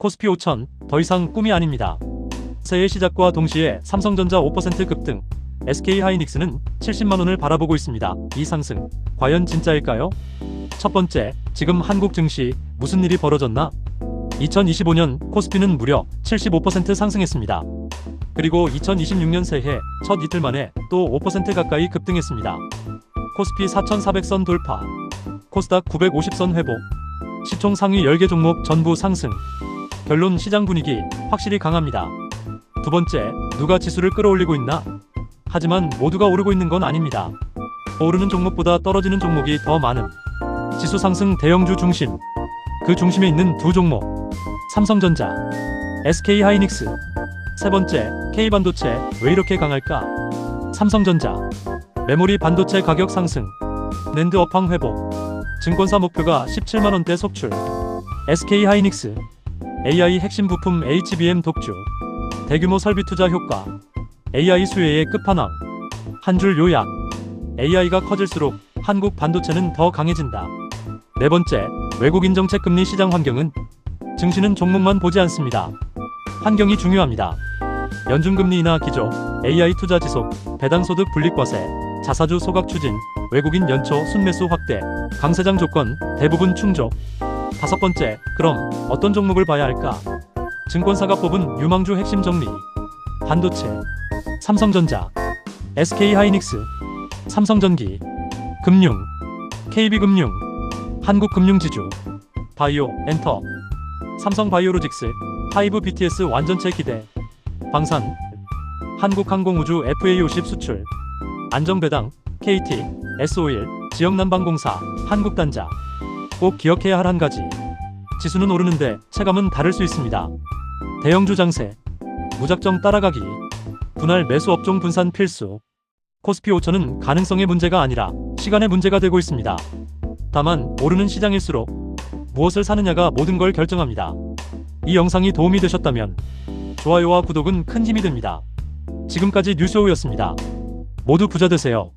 코스피 5천 더 이상 꿈이 아닙니다. 새해 시작과 동시에 삼성전자 5% 급등, SK 하이닉스는 70만 원을 바라보고 있습니다. 이 상승 과연 진짜일까요? 첫 번째, 지금 한국 증시 무슨 일이 벌어졌나? 2025년 코스피는 무려 75% 상승했습니다. 그리고 2026년 새해 첫 이틀 만에 또 5% 가까이 급등했습니다. 코스피 4,400선 돌파, 코스닥 950선 회복, 시총 상위 10개 종목 전부 상승. 결론 시장 분위기 확실히 강합니다. 두 번째, 누가 지수를 끌어올리고 있나? 하지만 모두가 오르고 있는 건 아닙니다. 오르는 종목보다 떨어지는 종목이 더 많음. 지수 상승 대형주 중심. 그 중심에 있는 두 종목. 삼성전자, SK 하이닉스. 세 번째, K반도체 왜 이렇게 강할까? 삼성전자, 메모리 반도체 가격 상승, 낸드 업황 회복, 증권사 목표가 17만 원대 속출, SK 하이닉스, AI 핵심 부품 HBM 독주, 대규모 설비 투자 효과, AI 수혜의 끝판왕, 한 줄 요약, AI가 커질수록 한국 반도체는 더 강해진다. 네 번째, 외국 인 정책 금리 시장 환경은 증시는 종목만 보지 않습니다. 환경이 중요합니다. 연준금리 인하 기조, AI 투자 지속, 배당소득 분리과세, 자사주 소각 추진, 외국인 연초 순매수 확대, 강세장 조건 대부분 충족. 다섯 번째, 그럼 어떤 종목을 봐야 할까? 증권사가 뽑은 유망주 핵심 정리. 반도체, 삼성전자, SK 하이닉스, 삼성전기, 금융, KB금융, 한국금융지주, 바이오, 엔터, 삼성바이오로직스, 하이브 BTS 완전체 기대, 방산, 한국항공우주 FA50 수출, 안정배당, KT, S51, 지역난방공사, 한국단자. 꼭 기억해야 할 한 가지. 지수는 오르는데 체감은 다를 수 있습니다. 대형주 장세, 무작정 따라가기, 분할 매수 업종 분산 필수. 코스피 5천은 가능성의 문제가 아니라 시간의 문제가 되고 있습니다. 다만 오르는 시장일수록 무엇을 사느냐가 모든 걸 결정합니다. 이 영상이 도움이 되셨다면 좋아요와 구독은 큰 힘이 됩니다. 지금까지 뉴스오였습니다. 모두 부자 되세요.